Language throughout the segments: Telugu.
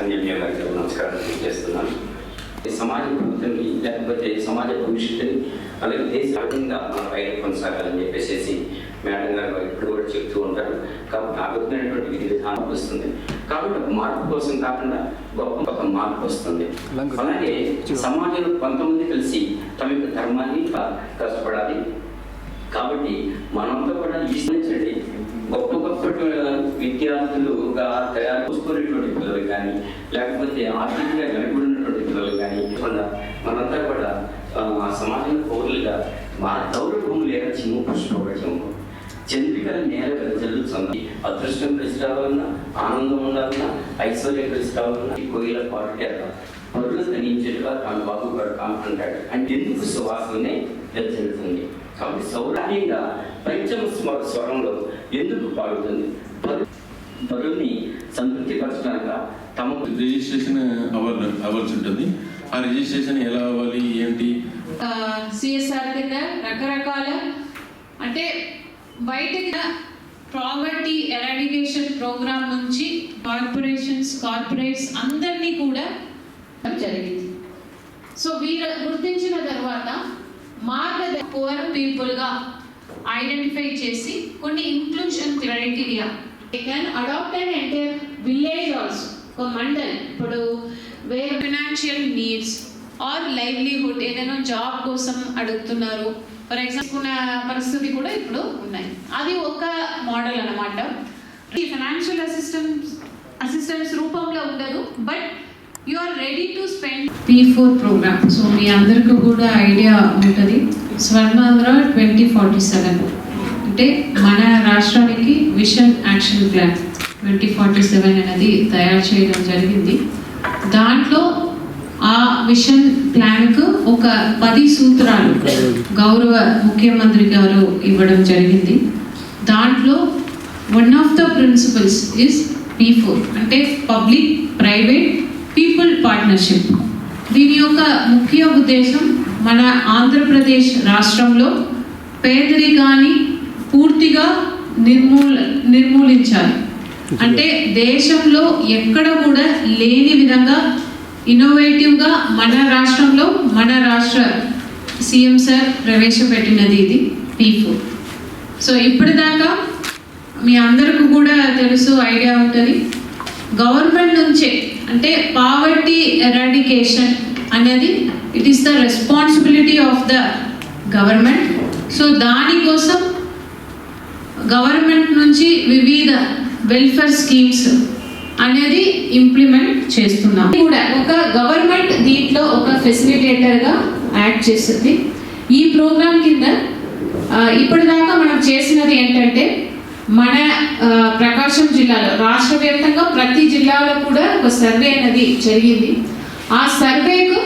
అన్య గారికి నమస్కారం తెలియజేస్తున్నాను ఈ సమాజ ప్రభుత్వాన్ని లేకపోతే సమాజ భవిష్యత్తుని అలాగే దేశ ఆర్థికంగా మన పైన కొనసాగాలని చెప్పేసి మేడం గారు ఇప్పుడు కూడా చెప్తూ ఉంటారు. కాబట్టి ఆ విధమైనటువంటి విధి విధానం వస్తుంది. కాబట్టి మార్పు కోసం కాకుండా గొప్ప ఒక మార్పు వస్తుంది. అలాగే సమాజంలో కొంతమంది కలిసి తమ యొక్క ధర్మాన్ని కష్టపడాలి. కాబట్టి మనంతా కూడా ఈశ్వరించండి గొప్ప గొప్ప విద్యార్థులుగా తయారు చూసుకునేటువంటి పిల్లలు కానీ లేకపోతే ఆర్థికంగా వెనుకబడినటువంటి పిల్లలు కానీ కాకుండా మనంతా కూడా ఆ, సమాజం పౌరులుగా మా దౌర్భూములు లేదా చిమ్ము పుష్పవచము చంద్రికల నేల జల్లుతుంది అదృష్టం కలిసి రావాలన్నా ఆనందం ఉండాలన్నా ఐశ్వర్యం కలిసి రావాలన్నా ఈ కోయిల పాటు పరులు ధనించేట్టుగా తాను బాగుపడు అంటాడు. అంటే ఎందుకు సువాసనే వెచ్చలుతుంది కాబట్టి సౌరాహ్యంగా పంచమ స్వ- స్వరంలో ఎందుకు పాడుతుంది? పరు- పరుల్ని సంతృప్తిపరచడానికి తమ రిజిస్ట్రేషన్ అవర్ అవర్స్ ఉంటుంది. ఆ రిజిస్ట్రేషన్ ఎలా అవ్వాలి? ఏంటి? సిఎస్ఆర్ కింద రకరకాల అంటే బయట ప్రావర్టీ ఎరాడికేషన్ ప్రోగ్రామ్ నుంచి కార్పొరేషన్స్ కార్పొరేట్స్ అందరినీ కూడా జరిగింది. సో వీరు గుర్తించిన తర్వాత మార్గద పువర్ పీపుల్గా ఐడెంటిఫై చేసి కొన్ని inclusion criteria. Can adopt and enter village also ఒక మండల్. ఇప్పుడు వేరే ఫినాన్షియల్ నీడ్స్ ఆర్ లైవ్లీహుడ్ ఏదైనా జాబ్ కోసం అడుగుతున్నారు. ఫర్ ఎగ్జాంపుల్ పరిస్థితి కూడా ఇప్పుడు ఉన్నాయి. అది ఒక మోడల్ అన్నమాట. ఈ ఫైనాన్షియల్ అసిస్టెన్స్ అసిస్టెన్స్ రూపంలో ఉండదు but you are ready to spend P four program so మీ అందరికీ కూడా ఐడియా ఉంటుంది. స్వర్ణాంధ్ర ట్వంటీ ఫార్టీ సెవెన్ అంటే మన రాష్ట్రానికి vision action plan twenty forty seven అనేది తయారు చేయడం జరిగింది. దాంట్లో ఆ విషన్ ప్లాన్కు ఒక పది సూత్రాలు గౌరవ ముఖ్యమంత్రి గారు ఇవ్వడం జరిగింది. దాంట్లో one of the principles is P four అంటే పబ్లిక్ ప్రైవేట్ పీపుల్ పార్ట్నర్షిప్. దీని యొక్క ముఖ్య ఉద్దేశం మన ఆంధ్రప్రదేశ్ రాష్ట్రంలో పేదరికాన్ని పూర్తిగా నిర్మూల నిర్మూలించాలి. అంటే దేశంలో ఎక్కడ కూడా లేని విధంగా ఇన్నోవేటివ్గా మన రాష్ట్రంలో మన రాష్ట్ర సీఎం సార్ ప్రవేశపెట్టినది ఇది పీ ఫోర్ సో ఇప్పటిదాకా మీ అందరికీ కూడా తెలుసు ఐడియా ఉంటుంది. గవర్నమెంట్ నుంచే అంటే పావర్టీ ఎరాడికేషన్ అనేది it is the responsibility of the government so దానికోసం గవర్నమెంట్ నుంచి వివిధ వెల్ఫేర్ స్కీమ్స్ అనేది ఇంప్లిమెంట్ చేస్తున్నాం. కూడా ఒక గవర్నమెంట్ దీంట్లో ఒక ఫెసిలిటేటర్గా యాడ్ చేస్తుంది. ఈ ప్రోగ్రామ్ కింద ఇప్పటిదాకా మనం చేసినది ఏంటంటే మన ప్రకాశం జిల్లాలో రాష్ట్ర వ్యాప్తంగా ప్రతి జిల్లాలో కూడా ఒక సర్వే అనేది జరిగింది. ఆ సర్వేకు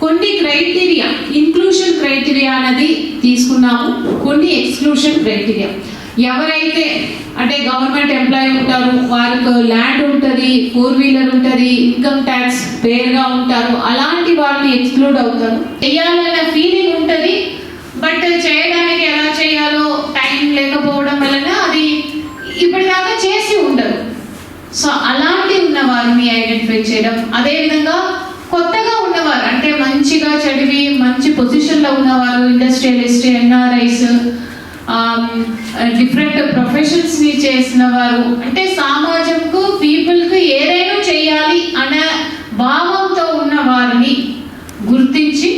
కొన్ని క్రైటీరియా ఇన్క్లూషన్ క్రైటీరియా అనేది తీసుకున్నాము. కొన్ని ఎక్స్క్లూషన్ క్రైటీరియా. ఎవరైతే అంటే గవర్నమెంట్ ఎంప్లాయీ ఉంటారు వారికి ల్యాండ్ ఉంటుంది ఫోర్ వీలర్ ఉంటుంది ఇన్కమ్ ట్యాక్స్ పేరుగా ఉంటారు అలాంటి వాళ్ళని ఎక్స్క్లూడ్ అవుతారు. చేయాలన్న ఫీలింగ్ ఉంటుంది బట్ చేయడానికి ఎలా చేయాలో టైం లేకపోవడం వలన అది ఇప్పటిదాకా చేసి ఉండదు సో అలాంటి ఉన్న వారిని ఐడెంటిఫై చేయడం అదేవిధంగా కొత్తగా ఉన్నవారు అంటే మంచిగా చదివి మంచి పొజిషన్లో ఉన్నవారు ఇండస్ట్రియలిస్ట్ ఎన్ఆర్ఐస్ డిఫరెంట్ ప్రొఫెషన్స్ని చేసిన వారు అంటే సమాజంకు పీపుల్కు ఏదైనా చేయాలి అనే భావంతో ఉన్న వారిని గుర్తించి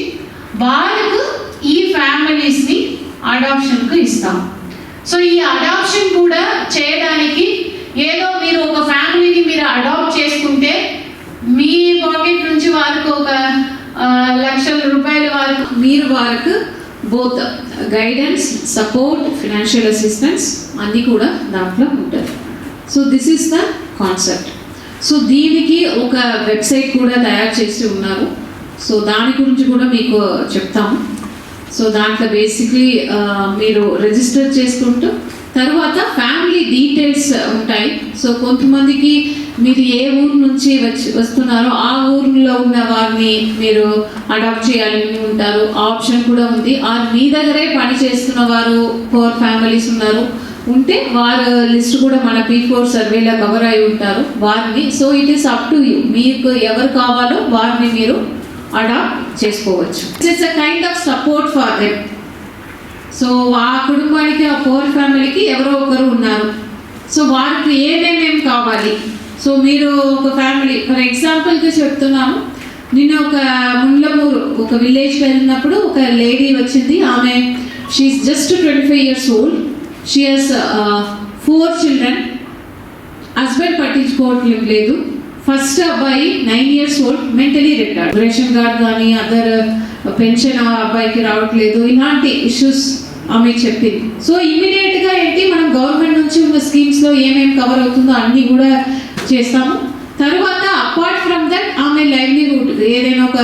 వారికి ఈ ఫ్యామిలీస్ని అడాప్షన్కు ఇస్తాం. సో ఈ అడాప్షన్ కూడా చేయడానికి ఏదో మీరు ఒక ఫ్యామిలీని మీరు అడాప్ట్ చేసుకుంటే మీ పాకెట్ నుంచి వారికి ఒక లక్షల రూపాయల వరకు మీరు వారికి both guidance support financial assistance అన్నీ కూడా దాంట్లో ఉంటుంది so this is the concept so దీనికి ఒక వెబ్సైట్ కూడా తయారు చేసి ఉన్నారు. సో దాని గురించి కూడా మీకు చెప్తాము. సో దాంట్లో బేసిక్లీ మీరు రిజిస్టర్ చేసుకుంటూ తర్వాత ఫ్యామిలీ డీటెయిల్స్ ఉంటాయి. సో కొంతమందికి మీరు ఏ ఊరు నుంచి వచ్చి వస్తున్నారో ఆ ఊరిలో ఉన్న వారిని మీరు అడాప్ట్ చేయాలని ఉంటారు. ఆప్షన్ కూడా ఉంది. ఆ మీ దగ్గరే పని చేస్తున్న వారు ఫోర్ ఫ్యామిలీస్ ఉన్నారు. ఉంటే వారు లిస్ట్ కూడా మన పీ ఫోర్ సర్వేలో కవర్ అయి ఉంటారు. వారిని so it is up to you మీకు ఎవరు కావాలో వారిని మీరు అడాప్ట్ చేసుకోవచ్చు. It's a kind of support for them so ఆ కుటుంబానికి ఆ ఫోర్ ఫ్యామిలీకి ఎవరో ఒకరు ఉన్నారు. సో వారికి ఏమేమేం కావాలి? సో మీరు ఒక ఫ్యామిలీ ఫర్ ఎగ్జాంపుల్కి చెప్తున్నాను. నిన్న ఒక ముండ్లమూరు ఒక విలేజ్కి వెళ్ళినప్పుడు ఒక లేడీ వచ్చింది. ఆమె she is just twenty five years old she has four children husband పట్టించుకోవట్లేదు. లేదు ఫస్ట్ అబ్బాయి nine years old mentally retired. Ration card కానీ అదర్ uh, పెన్షన్ ఆ అబ్బాయికి రావట్లేదు. ఇలాంటి ఇష్యూస్ ఆమె చెప్పింది. సో ఇమీడియట్గా ఏంటి మనం గవర్నమెంట్ నుంచి ఉన్న స్కీమ్స్లో ఏమేమి కవర్ అవుతుందో అన్ని కూడా చేస్తాము. తర్వాత అపార్ట్ ఫ్రమ్ దట్ ఆమె లైవ్లీహుడ్ ఏదైనా ఒక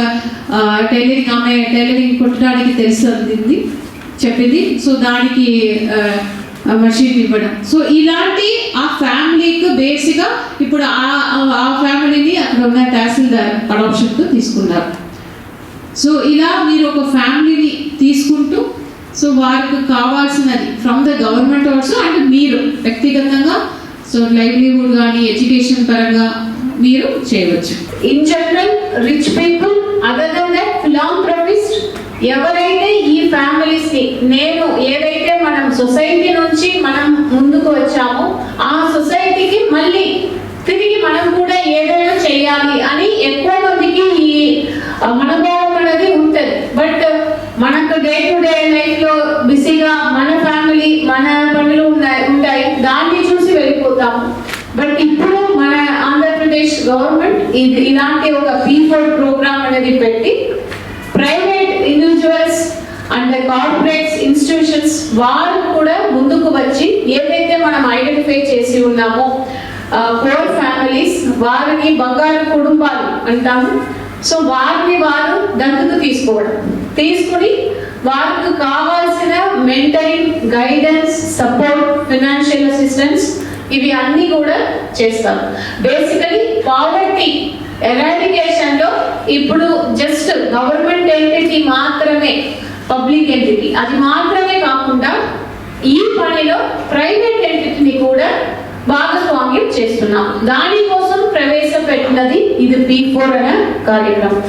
టైలరింగ్ ఆమె టైలరింగ్ కుట్టడానికి తెలుస్తుంది చెప్పింది. సో దానికి uh, మషీన్ ఇవ్వడం సో ఇలాంటి ఆ ఫ్యామిలీకి బేసిక్గా ఇప్పుడు ఆ ఆ- ఫ్యామిలీని అక్కడ ఉన్న తహసీల్దార్ అడాప్షన్తో తీసుకున్నారు. సో ఇలా మీరు ఒక ఫ్యామిలీని తీసుకుంటూ సో వారికి కావాల్సినది from the government also and మీరు వ్యక్తిగతంగా సో లైవ్లీహుడ్ కానీ ఎడ్యుకేషన్ పరంగా మీరు చేయవచ్చు. In general rich people other than that philanthropist ఎవరైతే ఈ ఫ్యామిలీస్ని నేను ఏదైతే మనం సొసైటీ నుంచి మనం ముందుకు వచ్చామో ఆ సొసైటీకి మళ్ళీ తిరిగి మనం కూడా ఏదైనా చేయాలి అని ఎక్కువ మందికి ఈ మనోభావం అనేది ఉంటుంది. బట్ మనకు డే టు డే లైఫ్లో బిజీగా మన ఫ్యామిలీ మన పనులు ఉన్నాయి ఉంటాయి. దాన్ని చూసి వెళ్ళిపోతాము బట్ ఇప్పుడు మన ఆంధ్రప్రదేశ్ గవర్నమెంట్ ఇది ఇలాంటి ఒక పీ ఫోర్ ప్రోగ్రామ్ అనేది పెట్టి అండ్ కార్పొరేట్స్ ఇన్స్టిట్యూషన్స్ వారు కూడా ముందుకు వచ్చి ఏదైతే మనం ఐడెంటిఫై చేసి ఉన్నామో పోర్ ఫ్యామిలీస్ వారిని బంగారు కుటుంబాలు అంటాము. సో వారిని వారు దత్తత తీసుకోవడం. తీసుకుని వారికి కావాల్సిన mentoring guidance support financial assistance ఇవి అన్ని కూడా చేస్తారు. బేసికలీ పావర్టీ ఎరాడికేషన్లో ఇప్పుడు జస్ట్ గవర్నమెంట్ ఎంటిటీ మాత్రమే పబ్లిక్ ఎంటిటీ అది మాత్రమే కాకుండా ఈ పనిలో ప్రైవేట్ ఎంటిటీని కూడా భాగస్వామ్యం చేస్తున్నాం. దానికోసం ప్రవేశపెట్టినది ఇది పీ ఫోర్ అనే కార్యక్రమం.